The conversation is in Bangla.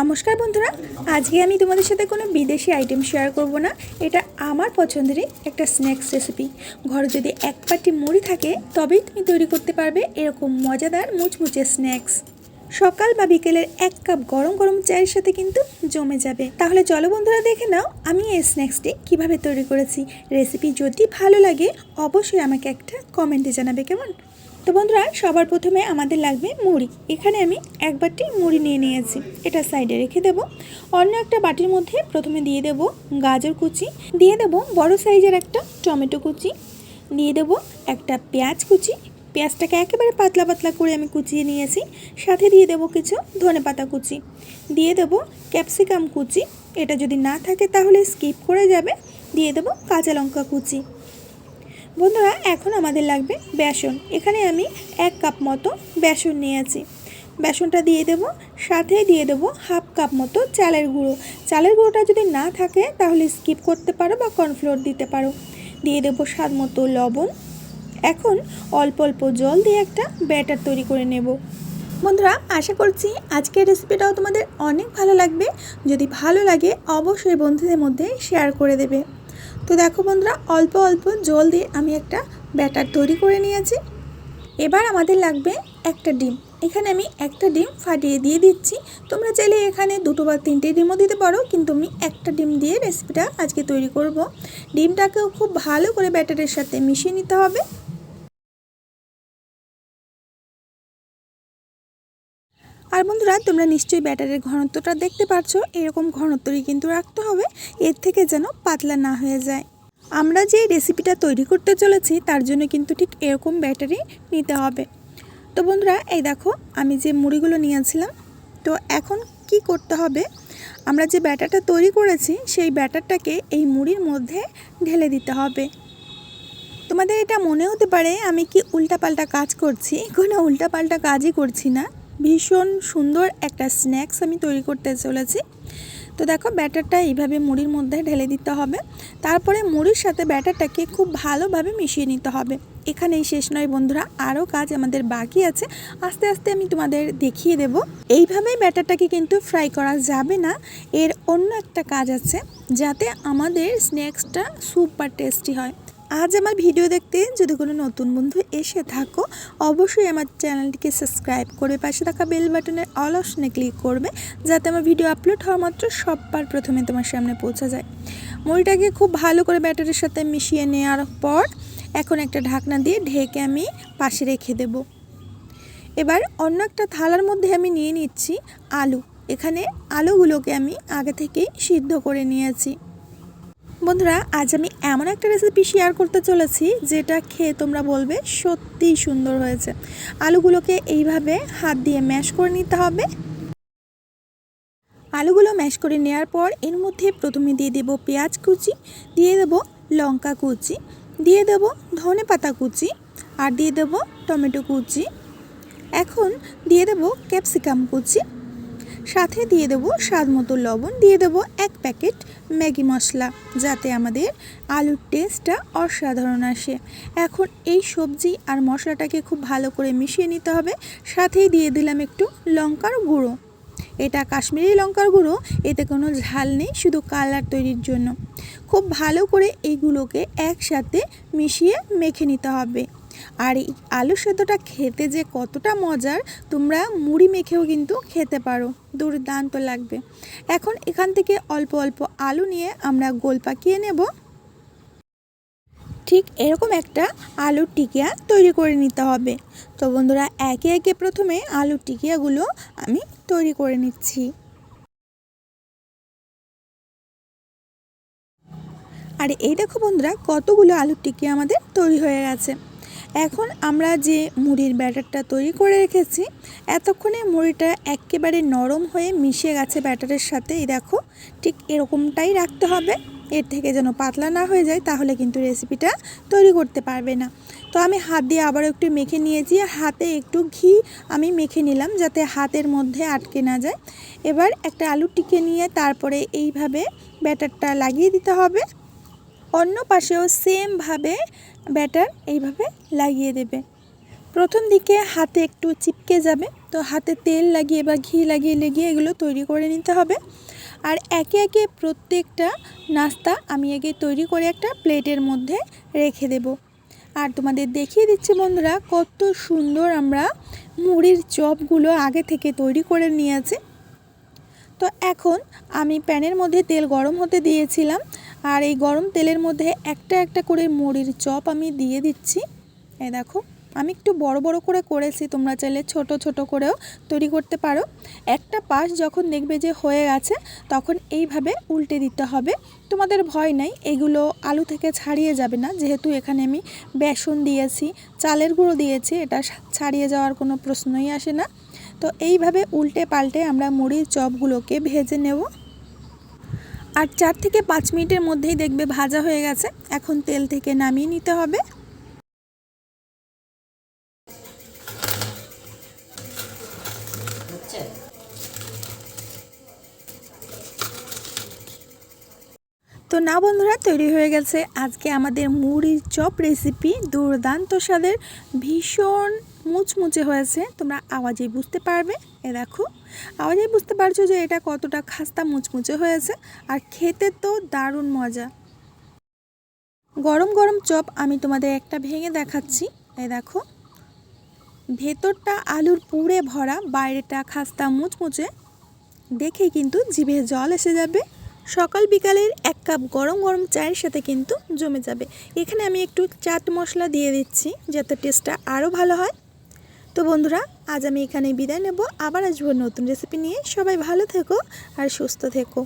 নমস্কার বন্ধুরা, আজকে আমি তোমাদের সাথে কোনো বিদেশি আইটেম শেয়ার করব না। এটা আমার পছন্দেরই একটা স্ন্যাক্স রেসিপি ঘরে যদি এক পাটি মুড়ি থাকে, তবেই তুমি তৈরি করতে পারবে এরকম মজাদার মুচমুচে স্ন্যাক্স সকাল বা বিকেলের এক কাপ গরম গরম চায়ের সাথে কিন্তু জমে যাবে। তাহলে চলো বন্ধুরা, দেখে নাও আমি এই স্ন্যাক্সটি কীভাবে তৈরি করেছি। রেসিপি যদি ভালো লাগে, অবশ্যই আমাকে একটা কমেন্টে জানাবে কেমন? তো বন্ধুরা, সবার প্রথমে আমাদের লাগবে মুড়ি। এখানে আমি এক বাটি মুড়ি নিয়ে নিয়েছি। এটা সাইডে রেখে দেব। অন্য একটা বাটির মধ্যে প্রথমে দিয়ে দেব গাজর কুচি, দিয়ে দেব বড় সাইজের একটা টমেটো কুচি, দিয়ে দেব একটা পেঁয়াজ কুচি। পেঁয়াজটাকে একেবারে পাতলা পাতলা করে আমি কুচিয়ে নিয়েছি। সাথে দিয়ে দেব কিছু ধনেপাতা কুচি। দিয়ে দেব ক্যাপসিকাম কুচি। এটা যদি না থাকে তাহলে স্কিপ করে যাবে। দিয়ে দেব কাঁচা লঙ্কা কুচি। বন্ধুরা, এখন আমাদের লাগবে বেসন। এখানে আমি এক কাপ মতো বেসন নিয়েছি। বেসনটা দিয়ে দেব, সাথে দিয়ে দেব হাফ কাপ মতো চালের গুঁড়ো। চালের গুঁড়োটা যদি না থাকে, তাহলে স্কিপ করতে পারো বা কর্নফ্লোর দিতে পারো। দিয়ে দেব স্বাদ মতো লবণ। এখন অল্প অল্প জল দিয়ে একটা ব্যাটার তৈরি করে নেব। বন্ধুরা, আশা করছি আজকের রেসিপিটাও তোমাদের অনেক ভালো লাগবে। যদি ভালো লাগে, অবশ্যই বন্ধুদের মধ্যে শেয়ার করে দেবে। তো দেখো বন্ধুরা, অল্প অল্প জল দিয়ে আমি একটা ব্যাটার তৈরি করে নিয়েছি। এবার আমাদের লাগবে একটা ডিম। এখানে আমি একটা ডিম ফাটিয়ে দিয়ে দিচ্ছি। তোমরা চাইলে এখানে দুটো বা তিনটে ডিমও দিতে পারো, কিন্তু আমি একটা ডিম দিয়ে রেসিপিটা আজকে তৈরি করব। ডিমটাকেও খুব ভালো করে ব্যাটারের সাথে মিশিয়ে নিতে হবে। আর বন্ধুরা, তোমরা নিশ্চয়ই ব্যাটারের ঘনত্বটা দেখতে পাচ্ছ এরকম ঘনত্বই কিন্তু রাখতে হবে, এর থেকে যেন পাতলা না হয়ে যায়। আমরা যে রেসিপিটা তৈরি করতে চলেছি, তার জন্য কিন্তু ঠিক এরকম ব্যাটারি নিতে হবে। তো বন্ধুরা, এই দেখো, আমি যে মুড়িগুলো নিয়েছিলাম, তো এখন কি করতে হবে? আমরা যে ব্যাটারটা তৈরি করেছি, সেই ব্যাটারটাকে এই মুড়ির মধ্যে ঢেলে দিতে হবে। তোমাদের এটা মনে হতে পারে, আমি কি উল্টাপাল্টা কাজ করছি? কোনো উল্টাপাল্টা কাজই করছি না। ভীষণ সুন্দর একটা স্ন্যাক্স আমি তৈরি করতে চলেছি। তো দেখো, ব্যাটারটা এইভাবে মুড়ির মধ্যে ঢেলে দিতে হবে। তারপরে মুড়ির সাথে ব্যাটারটাকে খুব ভালোভাবে মিশিয়ে নিতে হবে। এখানেই শেষ নয় বন্ধুরা, আরও কাজ আমাদের বাকি আছে। আস্তে আস্তে আমি তোমাদের দেখিয়ে দেব। এইভাবেই ব্যাটারটাকে কিন্তু ফ্রাই করা যাবে না। এর অন্য একটা কাজ আছে, যাতে আমাদের স্ন্যাক্সটা সুপার টেস্টি হয়। আজ আমার ভিডিও দেখতে যদি কোনো নতুন বন্ধু এসে থাকো, অবশ্যই আমার চ্যানেলটিকে সাবস্ক্রাইব করে পাশে থাকা বেল বাটনের অল অপশনে ক্লিক করবে, যাতে আমার ভিডিও আপলোড হওয়া মাত্র সববার প্রথমে তোমার সামনে পৌঁছা যায়। মুড়িটাকে খুব ভালো করে ব্যাটারের সাথে মিশিয়ে নেওয়ার পর এখন একটা ঢাকনা দিয়ে ঢেকে আমি পাশে রেখে দেব। এবার অন্য একটা থালার মধ্যে আমি নিয়ে নিচ্ছি আলু। এখানে আলুগুলোকে আমি আগে থেকেই সিদ্ধ করে নিয়েছি। বন্ধুরা, আজ আমি এমন একটা রেসিপি শেয়ার করতে চলেছি যেটা খেয়ে তোমরা বলবে সত্যিই সুন্দর হয়েছে। আলুগুলোকে এইভাবে হাত দিয়ে ম্যাশ করে নিতে হবে। আলুগুলো ম্যাশ করে নেওয়ার পর এর মধ্যে প্রথমে দিয়ে দেব পেঁয়াজ কুচি, দিয়ে দেব লঙ্কা কুচি, দিয়ে দেব ধনে পাতা কুচি আর দিয়ে দেব টমেটো কুচি। এখন দিয়ে দেব ক্যাপসিকাম কুচি। সাথে দিয়ে দেবো স্বাদ মতো লবণ, দিয়ে দেবো এক প্যাকেট ম্যাগি মশলা, যাতে আমাদের আলুর টেস্টটা অসাধারণ আসে। এখন এই সবজি আর মশলাটাকে খুব ভালো করে মিশিয়ে নিতে হবে, সাথেই দিয়ে দিলাম একটু লঙ্কার গুঁড়ো। এটা কাশ্মীরি লঙ্কার গুঁড়ো, এতে কোনো ঝাল নেই, শুধু কালার তৈরির জন্য। খুব ভালো করে এইগুলোকে একসাথে মিশিয়ে মেখে নিতে হবে। আর এই আলু সেদ্ধটা খেতে যে কতটা মজার, তোমরা মুড়ি মেখেও কিন্তু খেতে পারো, দুর্দান্ত লাগবে। এখন এখান থেকে অল্প অল্প আলু নিয়ে আমরা গোল পাকিয়ে নেব। ঠিক এরকম একটা আলুর টিকিয়া তৈরি করে নিতে হবে। তো বন্ধুরা, একে একে প্রথমে আলুর টিকিয়াগুলো আমি তৈরি করে নিচ্ছি। আর এই দেখো বন্ধুরা, কতগুলো আলুর টিকিয়া আমাদের তৈরি হয়ে গেছে। এখন আমরা যে মুড়ির ব্যাটারটা তৈরি করে রেখেছি, এতক্ষণে মুড়িটা একেবারে নরম হয়ে মিশে গেছে ব্যাটারের সাথে। এই দেখো, ঠিক এরকমটাই রাখতে হবে। এর থেকে যেন পাতলা না হয়ে যায়, তাহলে কিন্তু রেসিপিটা তৈরি করতে পারবে না। তো আমি হাত দিয়ে আবার একটু মেখে নিয়েছি হাতে একটু ঘি আমি মেখে নিলাম যাতে হাতের মধ্যে আটকে না যায়। এবার একটা আলু টিকে নিয়ে তারপরে এইভাবে ব্যাটারটা লাগিয়ে দিতে হবে। অন্য পাশেও সেমভাবে ব্যাটার এইভাবে লাগিয়ে দেবে। প্রথম দিকে হাতে একটু চিপকে যাবে, তো হাতে তেল লাগিয়ে বা ঘি লাগিয়ে লেগিয়ে এগুলো তৈরি করে নিতে হবে। আর একে একে প্রত্যেকটা নাস্তা আমি আগে তৈরি করে একটা প্লেটের মধ্যে রেখে দেব। আর তোমাদের দেখিয়ে দিচ্ছি বন্ধুরা, কত সুন্দর আমরা মুড়ির চপগুলো আগে থেকে তৈরি করে নিয়েছি তো এখন আমি প্যানের মধ্যে তেল গরম হতে দিয়েছিলাম আর এই গরম তেলের মধ্যে একটা একটা করে মুড়ির চপ আমি দিয়ে দিচ্ছি। এ দেখো, আমি একটু বড় বড় করে করেছি, তোমরা চাইলে ছোট ছোট করেও তৈরি করতে পারো। একটা পাশ যখন দেখবে যে হয়ে গেছে, তখন এইভাবে উল্টে দিতে হবে। তোমাদের ভয় নাই, এগুলো আলু থেকে ছাড়িয়ে যাবে না। যেহেতু এখানে আমি বেসন দিয়েছি, চালের গুঁড়ো দিয়েছি, এটা ছাড়িয়ে যাওয়ার কোনো প্রশ্নই আসে না। তো এইভাবে উল্টে পাল্টে আমরা মুড়ির চপগুলোকে ভেজে নেব। আর চার থেকে পাঁচ মিনিটের মধ্যেই দেখবে ভাজা হয়ে গেছে। এখন তেল থেকে নামিয়ে নিতে হবে। তো না বন্ধুরা, তৈরি হয়ে গেছে আজকে আমাদের মুড়ির চপ রেসিপি দুর্দান্ত স্বাদের, ভীষণ মুচমুচে হয়েছে। তোমরা আওয়াজেই বুঝতে পারবে। এ দেখো, আওয়াজেই বুঝতে পারছ যে এটা কতটা খাস্তা মুচমুচে হয়েছে। আর খেতে তো দারুণ মজা। গরম গরম চপ আমি তোমাদের একটা ভেঙে দেখাচ্ছি। এই দেখো, ভেতরটা আলুর পুড়ে ভরা, বাইরেটা খাস্তা মুচমুচে। দেখে কিন্তু জিভে জল এসে যাবে। সকাল বিকালের এক কাপ গরম গরম চায়ের সাথে কিন্তু জমে যাবে। এখানে আমি একটু চাট মশলা দিয়ে দিচ্ছি যাতে টেস্টটা আরও ভালো হয়। তো বন্ধুরা, আজ আমি এখানে বিদায় নেব। আবার আসব নতুন রেসিপি নিয়ে। সবাই ভালো থেকো আর সুস্থ থেকো।